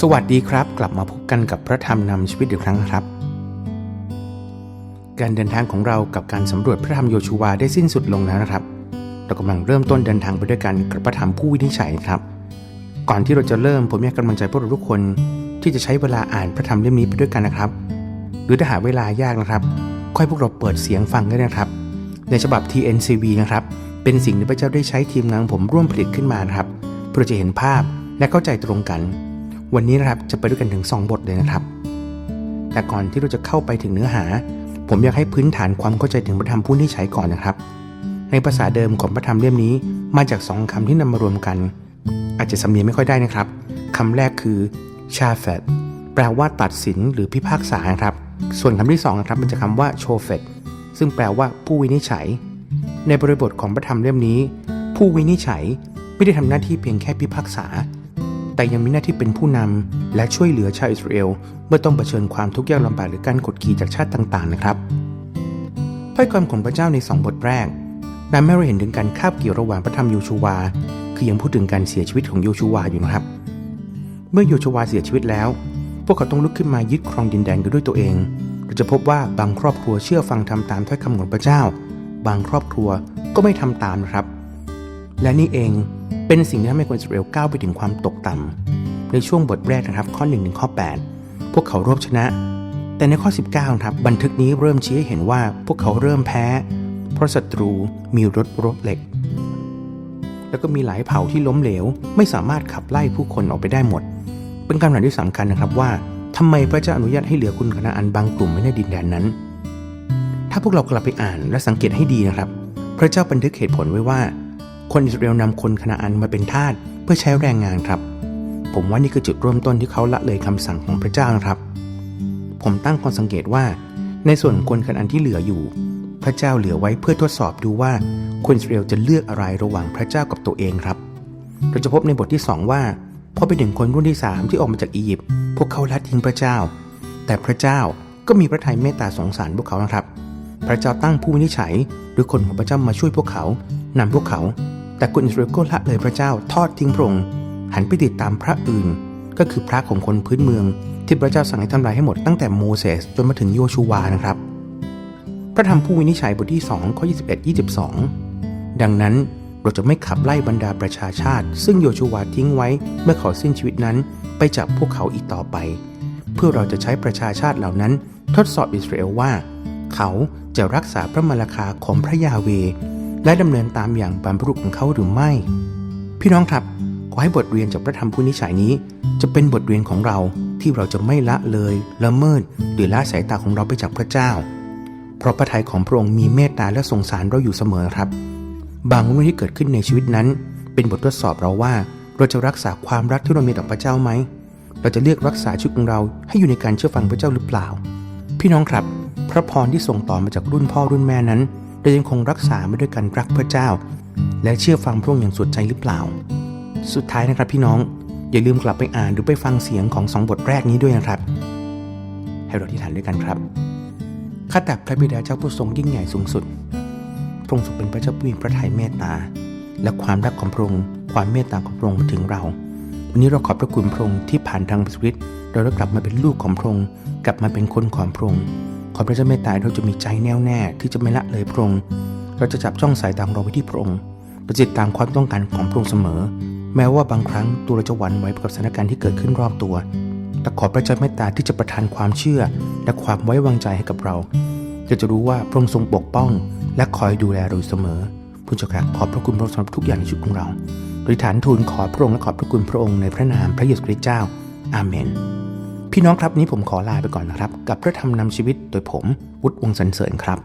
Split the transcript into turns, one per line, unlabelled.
สวัสดีครับกลับมาพบกันกับพระธรรมนำชีวิตอีกครั้งครับ การเดินทางของเรากับการสำรวจพระธรรมโยชูวาได้สิ้นสุดลงแล้วนะครับ เรากำลังเริ่มต้นเดินทางไปด้วยกันกับพระธรรมผู้วินิจฉัยครับ ก่อนที่เราจะเริ่มผมอยากกำลังใจพวกเราทุกคนที่จะใช้เวลาอ่านพระธรรมเล่มนี้ไปด้วยกันนะครับ หรือถ้าหาเวลายากนะครับ ค่อยพวกเราเปิดเสียงฟังได้นะครับ ในฉบับ TNCV นะครับเป็นสิ่งที่พระเจ้าได้ใช้ทีมงานผมร่วมผลิตขึ้นมานะครับเพื่อจะเห็นภาพและเข้าใจตรงกัน วันนี้นะครับจะไปด้วยกันถึง 2 บทเลยนะครับ แต่ก่อนที่เราจะเข้าไปถึงเนื้อหา ผมอยากให้พื้นฐานความเข้าใจถึงพระธรรมผู้ที่ใช้ก่อนนะครับ ในภาษาเดิมของพระธรรมเล่มนี้มาจากสองคำที่นำมารวมกัน อาจจะสำเนียงไม่ค่อยได้นะครับคำแรกคือชาเฟตแปลว่าตัดสินหรือพิพากษานะครับ ส่วนคำที่สองนะครับมันจะคำว่าโชเฟตซึ่งแปลว่าผู้วินิจฉัย ในบริบทของพระธรรมเล่มนี้ ผู้วินิจฉัยไม่ได้ทำหน้าที่เพียงแค่พิพากษา แต่ยังมีหน้าที่เป็นผู้นำและช่วยเหลือชาวอิสราเอลเมื่อต้องเผชิญความทุกข์ยากลำบากหรือการกดขี่จากชาติต่างๆ นะครับถ้อยคำของพระเจ้าในสองบทแรกนำให้เราเห็นถึงการคาบเกี่ยวระหว่างพระธรรมโยชูวา คือยังพูดถึงการเสียชีวิตของโยชูวาอยู่นะครับ เมื่อโยชูวาเสียชีวิตแล้ว พวกเขาต้องลุกขึ้นมายึดครองดินแดนกันด้วยตัวเองเราจะพบว่าบางครอบครัวเชื่อฟังทำตามถ้อยคำของพระเจ้า บางครอบครัวก็ไม่ทำตามนะครับ และนี่เอง เป็นสิ่งที่ทำให้คนอิสราเอลก้าวไปถึงความตกต่ำในช่วงบทแรกนะครับข้อ1ถึงข้อ 8 พวกเขารบชนะ แต่ในข้อ 19ครับบันทึกนี้เริ่มชี้ให้เห็นว่าพวกเขาเริ่มแพ้ เพราะศัตรูมีรถรบเหล็ก แล้วก็มีหลายเผ่าที่ล้มเหลว ไม่สามารถขับไล่ผู้คนออกไปได้หมด เป็นคำถามที่สำคัญนะครับว่าทำไมพระเจ้าอนุญาตให้เหลือคนคณะอันบางกลุ่มไว้ในดินแดนนั้น ถ้าพวกเรากลับไปอ่านและสังเกตให้ดีนะครับ พระเจ้าบันทึกเหตุผลไว้ว่า คนอิสราเอลนำคนคณะอันมาเป็นทาสเพื่อใช้แรงงานครับ ผมว่านี่คือจุดเริ่มต้นที่เขาละเลยคำสั่งของพระเจ้านะครับ ผมตั้งข้อสังเกตว่า ในส่วนคนคณะอันที่เหลืออยู่ พระเจ้าเหลือไว้เพื่อทดสอบดูว่าคนอิสราเอลจะเลือกอะไรระหว่างพระเจ้ากับตัวเองครับ เราจะพบในบทที่ 2 ว่าพอไปถึงคนรุ่นที่ 3 ที่ออกมาจากอียิปต์พวกเขาละทิ้งพระเจ้า แต่พระเจ้าก็มีพระทัยเมตตาสงสารพวกเขานะครับ พระเจ้าตั้งผู้วินิจฉัยหรือคนของพระเจ้ามาช่วยพวกเขานำพวกเขา แต่คนอิสราเอลก็ละเลยพระเจ้าทอดทิ้งพระองค์หันไปติดตามพระอื่น ก็คือพระของคนพื้นเมือง ที่พระเจ้าสั่งให้ทำลายให้หมดตั้งแต่โมเสสจนมาถึงโยชูวานะครับ พระธรรมผู้วินิจฉัยบทที่2ข้อ21 22 ดังนั้นเราจะไม่ขับไล่บรรดาประชาชาติ ซึ่งโยชูวาทิ้งไว้เมื่อเขาสิ้นชีวิตนั้นไปจากพวกเขาอีกต่อไป เพื่อเราจะใช้ประชาชาติเหล่านั้น ทดสอบอิสราเอลว่า เขาจะรักษาพระมราคาของพระยาเว และดำเนินตามอย่างบรรพบุรุษของเขาหรือไม่ พี่น้องครับ ขอให้บทเรียนจากพระธรรมผู้นิจฉัยนี้ จะเป็นบทเรียนของเราที่เราจะไม่ละเลยละเมิดหรือละสายตาของเราไปจากพระเจ้า เพราะพระทัยของพระองค์มีเมตตาและสงสารเราอยู่เสมอครับ บางเรื่องที่เกิดขึ้นในชีวิตนั้น เป็นบททดสอบเราว่าเราจะรักษาความรักที่เรามีต่อพระเจ้าไหม เราจะเลือกรักษาชีวิตของเราให้อยู่ในการเชื่อฟังพระเจ้าหรือเปล่า พี่น้องครับ พระพรที่ส่งต่อมาจากรุ่นพ่อรุ่นแม่นั้น เรายังคงรักษาไมาด้วยการรักพระเจ้า และเชื่อฟังพระองค์อย่างสุดใจหรือเปล่า สุดท้ายนะครับพี่น้องอย่าลืมกลับไปอ่านหรือไปฟังเสียงของสองบทแรกนี้ด้วยนะครับ ให้เราที่ฐานด้วยกันครับข้าแต่พระบิดาเจ้าผู้ทรงยิ่งใหญ่สูงสุด พระองค์ทรงเป็นพระเจ้าผู้มีพระทัยเมตตา และความรักของพระองค์ความเมตตาของพระองค์มาถึงเรา วันนี้เราขอบพระคุณพระองค์ที่ผ่านทางชีวิตเราได้กลับมาเป็นลูกของพระองค์กลับมาเป็นคนของพระองค์ ขอพระเจ้าเมตตาเราจะมีใจแน่วแน่ที่จะไม่ละเลยพระองค์เราจะจับจ้องสายตาของเราไปที่พระองค์เราจะติดตามความต้องการของพระองค์เสมอ แม้ว่าบางครั้งตัวเราจะหวั่นไหวกับสถานการณ์ที่เกิดขึ้นรอบตัว แต่ขอพระเจ้าเมตตาที่จะประทานความเชื่อ และความไว้วางใจให้กับเราเราจะรู้ว่าพระองค์ทรงปกป้อง และคอยดูแลเราเสมอผู้เจ้าค่ะขอบพระคุณพระองค์สำหรับทุกอย่างในชีวิตของเราโดยฐานทูลขอพระองค์และขอบพระคุณพระองค์ในพระนามพระเยซูคริสต์เจ้า อาเมน พี่น้องครับนี้ผมขอลาไปก่อนนะครับ กับพระธรรมนำชีวิตโดยผมวุฒิวงศ์สันเสริญครับ